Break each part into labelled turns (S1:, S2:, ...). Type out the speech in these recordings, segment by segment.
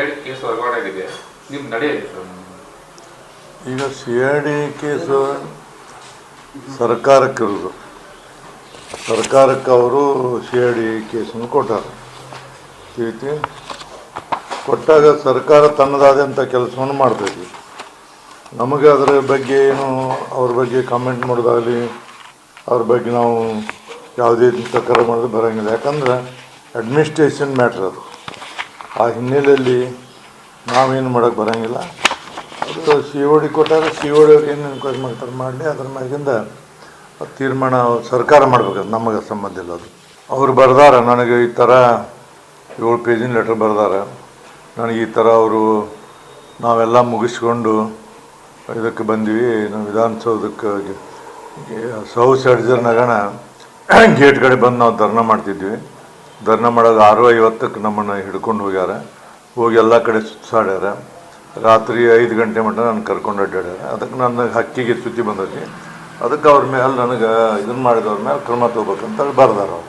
S1: ಎರಡು ಕೇಸ್ ಹೊರಗಡೆ
S2: ಈಗ ಸಿ ಐ ಡಿ ಕೇಸು ಸರ್ಕಾರಕ್ಕಿರೋದು ಸರ್ಕಾರಕ್ಕೆ ಅವರು ಸಿ ಐ ಡಿ ಕೇಸನ್ನು ಕೊಟ್ಟಾರ. ತಿಳಿತಿ ಕೊಟ್ಟಾಗ ಸರ್ಕಾರ ತನ್ನದಾದಂಥ ಕೆಲಸವನ್ನು ಮಾಡ್ತೈತಿ. ನಮಗೆ ಅದರ ಬಗ್ಗೆ ಏನು ಅವ್ರ ಬಗ್ಗೆ ಕಾಮೆಂಟ್ ಮಾಡೋದಾಗಲಿ, ಅವ್ರ ಬಗ್ಗೆ ನಾವು ಯಾವುದೇ ತಕರ ಮಾಡೋದು ಬರೋಂಗಿಲ್ಲ. ಯಾಕಂದ್ರೆ ಅಡ್ಮಿನಿಸ್ಟ್ರೇಷನ್ ಮ್ಯಾಟ್ರ್ ಅದು. ಆ ಹಿನ್ನೆಲೆಯಲ್ಲಿ ನಾವೇನು ಮಾಡೋಕ್ಕೆ ಬರೋಂಗಿಲ್ಲ. ಅದು ಸಿ ಒ ಡಿ ಕೊಟ್ಟಾಗ ಸಿ ಒ ಡಿ ಅವ್ರು ಏನು ಎನ್ಕ್ವೈರಿ ಮಾಡ್ತಾರೆ ಮಾಡಲಿ, ಅದ್ರ ಮ್ಯಾಗಿಂದ ತೀರ್ಮಾನ ಸರ್ಕಾರ ಮಾಡ್ಬೇಕು ನಮಗೆ ಸಂಬಂಧ ಇಲ್ಲ ಅದು. ಅವ್ರು ಬರ್ದಾರ, ನನಗೆ ಈ ಥರ ಏಳು ಪೇಜಿನ ಲೆಟ್ರ್ ಬರ್ದಾರ. ನನಗೆ ಈ ಥರ ಅವರು ನಾವೆಲ್ಲ ಮುಗಿಸ್ಕೊಂಡು ಇದಕ್ಕೆ ಬಂದ್ವಿ, ನಾವು ವಿಧಾನಸೌಧಕ್ಕೆ ಸೌ ಅಡ್ಜರ್ನಾಗಣ ಗೇಟ್ ಕಡೆ ಬಂದು ನಾವು ಧರ್ನ ಮಾಡ್ತಿದ್ವಿ. ಧರ್ನಾ ಮಾಡೋದು ಆರು ಐವತ್ತಕ್ಕೆ ನಮ್ಮನ್ನು ಹಿಡ್ಕೊಂಡು ಹೋಗ್ಯಾರ. ಹೋಗಿ ಎಲ್ಲ ಕಡೆ ಸುತ್ತಾಡ್ಯಾರ ರಾತ್ರಿ ಐದು ಗಂಟೆ ಮಟ್ಟ ನಾನು ಕರ್ಕೊಂಡು ಅಡ್ಡಾಡ್ಯಾರ ಅದಕ್ಕೆ ನನ್ನ ಹಕ್ಕಿಗೆ ಚ್ಯುತಿ ಬಂದೈತಿ. ಅದಕ್ಕೆ ಅವ್ರ ಮೇಲೆ ನನಗೆ ಇದನ್ನ ಮಾಡಿದವ್ರ ಮೇಲೆ ಕ್ರಮ ತಗೋಬೇಕಂತ ಬರ್ದಾರ ಅವ್ರು.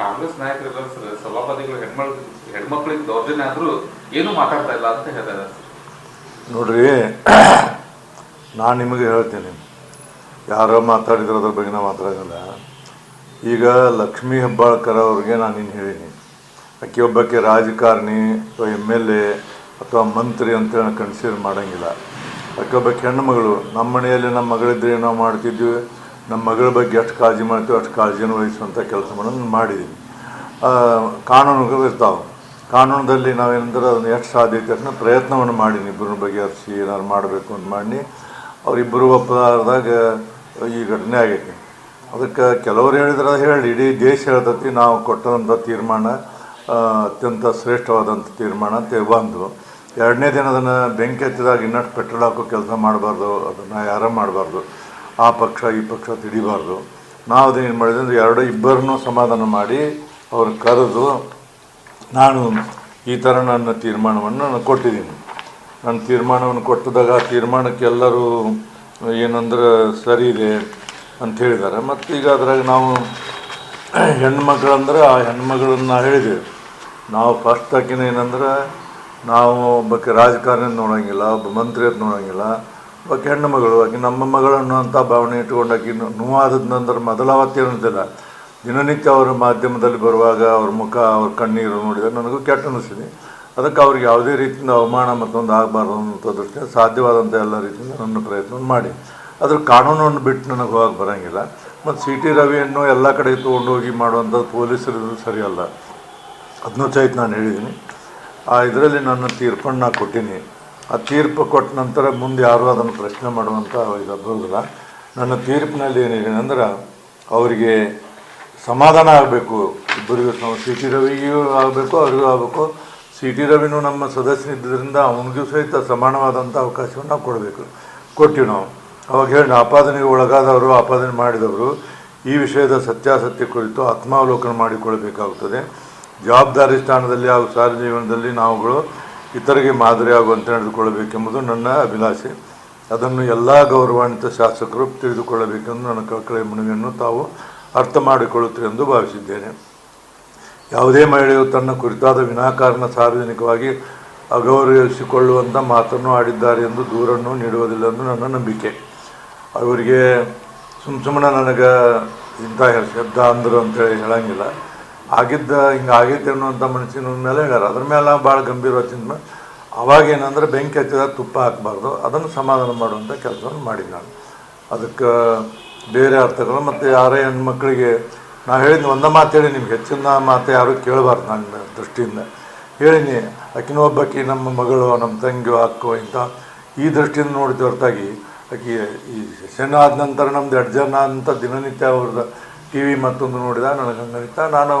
S1: ಕಾಂಗ್ರೆಸ್ ನಾಯಕರೆಲ್ಲ ಸಭಾಪತಿಗಳು ಹೆಣ್ಮಕ್ಳಿಗೆ ದೌರ್ಜನ್ಯ ಆದ್ರೂ ಏನು ಮಾತಾಡ್ತಾ ಇಲ್ಲ ಅಂತ ಹೇಳ್ತಾರೆ
S2: ನೋಡ್ರಿ ನಾನು ನಿಮಗೆ ಹೇಳ್ತೀನಿ. ಯಾರೋ ಮಾತಾಡಿದ್ರೆ ಅದ್ರ ಬಗ್ಗೆ ನಾವು ಮಾತಾಡೋಲ್ಲ ಈಗ ಲಕ್ಷ್ಮೀ ಹೆಬ್ಬಾಳ್ಕರ್ ಅವ್ರಿಗೆ ನಾನು ಇನ್ನು ಹೇಳೀನಿ. ಆಕೆ ಒಬ್ಬಕ್ಕೆ ರಾಜಕಾರಣಿ, ಅಥವಾ ಎಂ ಎಲ್ ಎ, ಅಥವಾ ಮಂತ್ರಿ ಅಂತೇಳಿ ನಾನು ಕನ್ಸಿಡರ್ ಮಾಡೋಂಗಿಲ್ಲ. ಆಕೆ ಒಬ್ಬಕ್ಕೆ ಹೆಣ್ಣುಮಗಳು ನಮ್ಮ ಮನೆಯಲ್ಲಿ ನಮ್ಮ ಮಗಳಿದ್ರೆ ನಾವು ಮಾಡ್ತಿದ್ವಿ ನಮ್ಮ ಮಗಳ ಬಗ್ಗೆ ಎಷ್ಟು ಕಾಳಜಿ ಮಾಡ್ತೀವಿ, ಅಷ್ಟು ಕಾಳಜಿಯನ್ನು ವಹಿಸುವಂಥ ಕೆಲಸ ನಾನು ಮಾಡಿದ್ದೀನಿ ಕಾನೂನುಗಳು ಇರ್ತಾವೆ. ಕಾನೂನದಲ್ಲಿ ನಾವೇನಂದ್ರೆ ಅದನ್ನು ಎಷ್ಟು ಸಾಧ್ಯತೆ ಅಷ್ಟನ್ನ ಪ್ರಯತ್ನವನ್ನು ಮಾಡೀನಿ. ಇಬ್ಬರನ್ನ ಬಗ್ಗೆ ಹರಿಸಿ ಏನಾದ್ರು ಮಾಡಬೇಕು ಅಂತ ಮಾಡಿ ಅವರಿಬ್ಬರು ಒಪ್ಪಾದಾಗ ಈ ಘಟನೆ ಆಗೈತಿ. ಅದಕ್ಕೆ ಕೆಲವರು ಹೇಳಿದ್ರೆ ಹೇಳಿ, ಇಡೀ ದೇಶ ಹೇಳ್ತತಿ, ನಾವು ಕೊಟ್ಟಂಥ ತೀರ್ಮಾನ ಅತ್ಯಂತ ಶ್ರೇಷ್ಠವಾದಂಥ ತೀರ್ಮಾನ ಅಂತ ಬಂದು ಎರಡನೇ ದಿನ ಅದನ್ನು ಬೆಂಕಿ ಹಚ್ಚಿದಾಗ ಇನ್ನಷ್ಟು ಪೆಟ್ರೋಲ್ ಹಾಕೋ ಕೆಲಸ ಮಾಡಬಾರ್ದು, ಅದನ್ನು ಯಾರೂ ಮಾಡಬಾರ್ದು. ಆ ಪಕ್ಷ, ಈ ಪಕ್ಷ ತಿಡಿಬಾರ್ದು. ನಾವು ಅದೇನು ಮಾಡಿದ್ರೆ ಅಂದ್ರೆ ಎರಡು ಇಬ್ಬರನ್ನೂ ಸಮಾಧಾನ ಮಾಡಿ ಅವ್ರು ಕರೆದು, ನಾನು ಈ ಥರ ನನ್ನ ತೀರ್ಮಾನವನ್ನು ನಾನು ಕೊಟ್ಟಿದ್ದೀನಿ. ನನ್ನ ತೀರ್ಮಾನವನ್ನು ಕೊಟ್ಟಿದಾಗ ಆ ತೀರ್ಮಾನಕ್ಕೆ ಎಲ್ಲರೂ ಏನಂದ್ರೆ ಸರಿ ಇದೆ ಅಂತ ಹೇಳಿದ್ದಾರೆ. ಮತ್ತು ಈಗ ಅದ್ರಾಗ ನಾವು ಹೆಣ್ಮಕ್ಳಂದ್ರೆ ಆ ಹೆಣ್ಮಗಳನ್ನ ಹೇಳಿದ್ದೇವೆ ನಾವು ಫಸ್ಟ್ ಆಕಿನ ಏನಂದ್ರೆ ನಾವು ಒಬ್ಬಕ್ಕೆ ರಾಜಕಾರಣ ನೋಡೋಂಗಿಲ್ಲ, ಒಬ್ಬ ಮಂತ್ರಿ ಅಂತ ನೋಡೋಂಗಿಲ್ಲ ಒಬ್ಬ ಹೆಣ್ಣು ಮಗಳು, ಆಕೆ ನಮ್ಮ ಮಗಳನ್ನು ಅಂತ ಭಾವನೆ ಇಟ್ಕೊಂಡು ಆಕಿ ನೋವಾದ ನಂತರ ಮೊದಲ ಅನ್ನೋದಿಲ್ಲ. ದಿನನಿತ್ಯ ಅವರ ಮಾಧ್ಯಮದಲ್ಲಿ ಬರುವಾಗ ಅವ್ರ ಮುಖ, ಅವ್ರ ಕಣ್ಣೀರು ನೋಡಿದರೆ ನನಗೂ ಕೆಟ್ಟ ಅನಿಸಿದೆ. ಅದಕ್ಕೆ ಅವ್ರಿಗೆ ಯಾವುದೇ ರೀತಿಯಿಂದ ಅವಮಾನ ಮತ್ತೊಂದು ಆಗಬಾರ್ದು ಅನ್ನೋ ದೃಷ್ಟಿಯಿಂದ ಸಾಧ್ಯವಾದಂಥ ಎಲ್ಲ ರೀತಿಯಿಂದ ನನ್ನ ಪ್ರಯತ್ನವನ್ನು ಮಾಡಿ. ಅದ್ರ ಕಾನೂನನ್ನು ಬಿಟ್ಟು ನನಗೆ ಹೋಗಕ್ಕೆ ಬರೋಂಗಿಲ್ಲ. ಮತ್ತು ಸಿ ಟಿ ರವಿಯನ್ನು ಎಲ್ಲ ಕಡೆ ತೊಗೊಂಡೋಗಿ ಮಾಡುವಂಥ ಪೊಲೀಸರು ಸರಿಯಲ್ಲ. ಅದನ್ನೂ ಸಹಿತ ನಾನು ಹೇಳಿದ್ದೀನಿ ಆ ಇದರಲ್ಲಿ ನನ್ನ ತೀರ್ಪನ್ನು ನಾನು ಕೊಟ್ಟೀನಿ. ಆ ತೀರ್ಪು ಕೊಟ್ಟ ನಂತರ ಮುಂದೆ ಯಾರೂ ಅದನ್ನು ಪ್ರಶ್ನೆ ಮಾಡುವಂಥ ಇದು ಬರೋದಿಲ್ಲ ನನ್ನ ತೀರ್ಪಿನಲ್ಲಿ ಏನಿದೆ ಅಂದ್ರೆ ಅವರಿಗೆ ಸಮಾಧಾನ ಆಗಬೇಕು. ಇಬ್ಬರಿಗೂ ಸಿ ಟಿ ರವಿಗೂ ಆಗಬೇಕು, ಅವ್ರಿಗೂ ಆಗಬೇಕು. ಸಿ ಟಿ ರವಿನೂ ನಮ್ಮ ಸದಸ್ಯನಿದ್ದರಿಂದ ಅವನಿಗೂ ಸಹಿತ ಸಮಾನವಾದಂಥ ಅವಕಾಶವನ್ನು ಕೊಡಬೇಕು. ಕೊಟ್ಟಿವಿ ನಾವು ಅವಾಗ ಹೇಳಿ ಆಪಾದನೆಗೆ ಒಳಗಾದವರು, ಆಪಾದನೆ ಮಾಡಿದವರು, ಈ ವಿಷಯದ ಸತ್ಯಾಸತ್ಯ ಕುರಿತು ಆತ್ಮಾವಲೋಕನ ಮಾಡಿಕೊಳ್ಳಬೇಕಾಗುತ್ತದೆ. ಜವಾಬ್ದಾರಿ ಸ್ಥಾನದಲ್ಲಿ ಹಾಗೂ ಜೀವನದಲ್ಲಿ ನಾವುಗಳು ಇತರಿಗೆ ಮಾದರಿಯಾಗುವಂತೆ ನಡೆದುಕೊಳ್ಳಬೇಕೆಂಬುದು ನನ್ನ ಅಭಿಲಾಷೆ. ಅದನ್ನು ಎಲ್ಲ ಗೌರವಾನ್ವಿತ ಶಾಸಕರು ತಿಳಿದುಕೊಳ್ಳಬೇಕೆಂದು ನನ್ನ ಕಳಕಳಿಯ ಮನವಿಯನ್ನು ತಾವು ಅರ್ಥ ಮಾಡಿಕೊಳ್ಳುತ್ತೀರಿ ಎಂದು ಭಾವಿಸಿದ್ದೇನೆ. ಯಾವುದೇ ಮಹಿಳೆಯು ತನ್ನ ಕುರಿತಾದ ವಿನಾಕಾರಣ ಸಾರ್ವಜನಿಕವಾಗಿ ಅಗೌರವಿಸಿಕೊಳ್ಳುವಂಥ ಮಾತನ್ನು ಆಡಿದ್ದಾರೆ ಎಂದು ದೂರನ್ನು ನೀಡುವುದಿಲ್ಲ ಎಂದು ನನ್ನ ನಂಬಿಕೆ. ಅವರಿಗೆ ಸುಮ್ ಸುಮ್ಮನೆ ನನಗೆ ಇಂಥ ಶಬ್ದ ಅಂದರು ಅಂತೇಳಿ ಹೇಳಂಗಿಲ್ಲ. ಆಗಿದ್ದ ಹಿಂಗೆ ಆಗೈತೆ ಅನ್ನುವಂಥ ಮನಸ್ಸಿನ ಮೇಲೆ ಹೇಳ್ಯಾರ. ಅದ್ರ ಮೇಲೆ ಭಾಳ ಗಂಭೀರವಾಗಿ ಚಿಂತನೆ ಅವಾಗ ಏನಂದ್ರೆ ಬೆಂಕಿ ಹಚ್ಚಿದಾಗ ತುಪ್ಪ ಹಾಕಬಾರ್ದು, ಅದನ್ನು ಸಮಾಧಾನ ಮಾಡುವಂಥ ಕೆಲಸವನ್ನು ಮಾಡಿದ್ದು ನಾನು. ಅದಕ್ಕೆ ಬೇರೆ ಅರ್ಥಗಳು ಮತ್ತು ಯಾರೇ ಹೆಣ್ಮಕ್ಳಿಗೆ ನಾನು ಹೇಳಿದ ಒಂದೇ ಮಾತು ಹೇಳಿ ನಿಮ್ಗೆ, ಹೆಚ್ಚಿನ ಮಾತು ಯಾರೂ ಕೇಳಬಾರ್ದು ನನ್ನ ದೃಷ್ಟಿಯಿಂದ. ಹೇಳಿನಿ ಆಕಿನ ಒಬ್ಬಾಕಿ ನಮ್ಮ ಮಗಳು, ನಮ್ಮ ತಂಗಿಯೋ ಅಕ್ಕೋ ಇಂಥ ಈ ದೃಷ್ಟಿಯಿಂದ ನೋಡಿದ ಹೊರತಾಗಿ ಆಕಿ ಈ ಸೆಷನ್ ಆದ ನಂತರ ನಮ್ದು ಎರಡು ಜನ ಅಂತ ದಿನನಿತ್ಯ ಅವ್ರದ್ದು ಟಿ ವಿ ಮತ್ತೊಂದು ನೋಡಿದ ನನಗೆ ಹಂಗನಿತ ನಾನು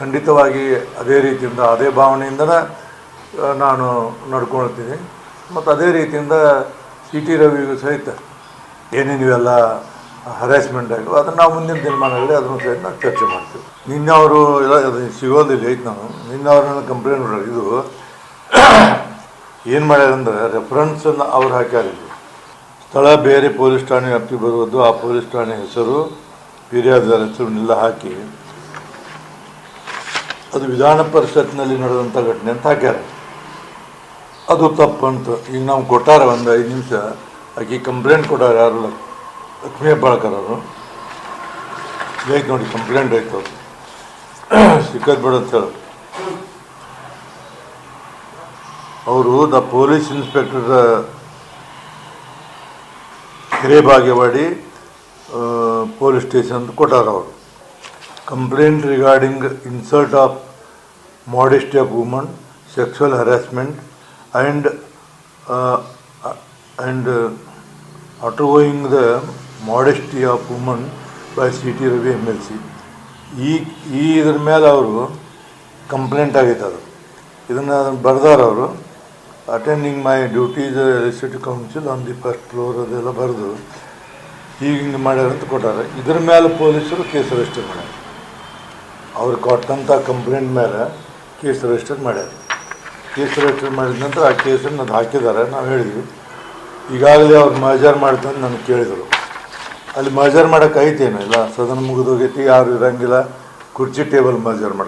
S2: ಖಂಡಿತವಾಗಿ ಅದೇ ರೀತಿಯಿಂದ, ಅದೇ ಭಾವನೆಯಿಂದ ನಾನು ನಡ್ಕೊಳ್ತೀನಿ. ಮತ್ತು ಅದೇ ರೀತಿಯಿಂದ ಸಿ ಟಿ ರವಿಗೂ ಸಹಿತ ಏನೇನು ಇವೆಲ್ಲ ಹರಾಸ್ಮೆಂಟ್ ಆಗಿವೆ ಅದನ್ನು ನಾವು ಮುಂದಿನ ದಿನಮಾನಗಳಲ್ಲಿ ಅದನ್ನು ಸಹಿತ ನಾವು ಚರ್ಚೆ ಮಾಡ್ತೀವಿ. ನಿನ್ನೆ ಅವರು ಎಲ್ಲ ಅದು ಸಿಗೋದಿಲ್ಲ ಐತೆ ನಾನು ನಿನ್ನೆ ಅವ್ರನ್ನ ಕಂಪ್ಲೇಂಟ್ ಮಾಡೋದು ಇದು ಏನು ಮಾಡ್ಯಾರಂದ್ರೆ ರೆಫರೆನ್ಸನ್ನು ಅವ್ರು ಹಾಕ್ಯಾರ ಇಲ್ಲಿ ಸ್ಥಳ ಬೇರೆ ಪೊಲೀಸ್ ಠಾಣೆ ವ್ಯಾಪ್ತಿ ಬರುವುದು, ಆ ಪೊಲೀಸ್ ಠಾಣೆ ಹೆಸರು ಫಿರ್ಯಾದಿದಾರ ಹೆಸರನ್ನೆಲ್ಲ ಹಾಕಿ. ಅದು ವಿಧಾನ ಪರಿಷತ್ನಲ್ಲಿ ನಡೆದಂಥ ಘಟನೆ ಅಂತ ಹಾಕ್ಯಾರ. ಅದು ತಪ್ಪು ಅಂತ ಈಗ ನಾವು ಕೊಟ್ಟಾರ ಒಂದು ಐದು ನಿಮಿಷ. ಆಕೆ ಕಂಪ್ಲೇಂಟ್ ಕೊಟ್ಟಾರ ಯಾರು? ಲಕ್- ಲಕ್ಷ್ಮೀ ಹೆಬ್ಬಾಳ್ಕರ್ ಅವರು. ನೋಡಿ, ಕಂಪ್ಲೇಂಟ್ ಆಯ್ತು ಅವರು ಸಿಕ್ಕದ್ ಬೇಡ ಅಂತ ಅವರು the police inspector Hirebagewadi police station ಕೊಟ್ಟಾರ ಅವರು. Complaint regarding insult of modesty of woman, sexual harassment, and uh, and the modesty of woman by C T Ravi M L C. ಈ ಈ ಇದ್ರ ಮೇಲೆ ಅವರು ಕಂಪ್ಲೇಂಟ್ ಅದು ಇದನ್ನು ಬರ್ದಾರ ಅವರು. Attending my duties city council on the first floor ಅದೆಲ್ಲ ಬರೆದು ಈಗ ಹಿಂಗೆ ಮಾಡ್ಯಾರ ಅಂತ ಕೊಟ್ಟಾರೆ. ಇದ್ರ ಮೇಲೆ ಪೊಲೀಸರು ಕೇಸ್ ರಿಜಿಸ್ಟರ್ ಮಾಡ್ಯಾರ. ಅವ್ರು ಕೊಟ್ಟಂಥ ಕಂಪ್ಲೇಂಟ್ ಮೇಲೆ ಕೇಸ್ ರಿಜಿಸ್ಟರ್ ಮಾಡ್ಯಾರ. ಕೇಸ್ ರಿಜಿಸ್ಟರ್ ಮಾಡಿದ ನಂತರ ಆ ಕೇಸನ್ನು ಅದು ಹಾಕಿದ್ದಾರೆ, ನಾವು ಹೇಳಿದ್ವಿ. ಈಗಾಗಲೇ ಅವ್ರು ಮಜಾರ್ ಮಾಡ್ತಂದು ನನಗೆ ಕೇಳಿದರು. ಅಲ್ಲಿ ಮಜಾರ್ ಮಾಡೋಕ್ಕೆ ಐತೇನು ಇಲ್ಲ? ಸದನ ಮುಗಿದೋಗೈತಿ, ಯಾರು ಇರೋಂಗಿಲ್ಲ. ಕುರ್ಚಿ ಟೇಬಲ್ ಮಜಾರ್ ಮಾಡ್ತಾರೆ.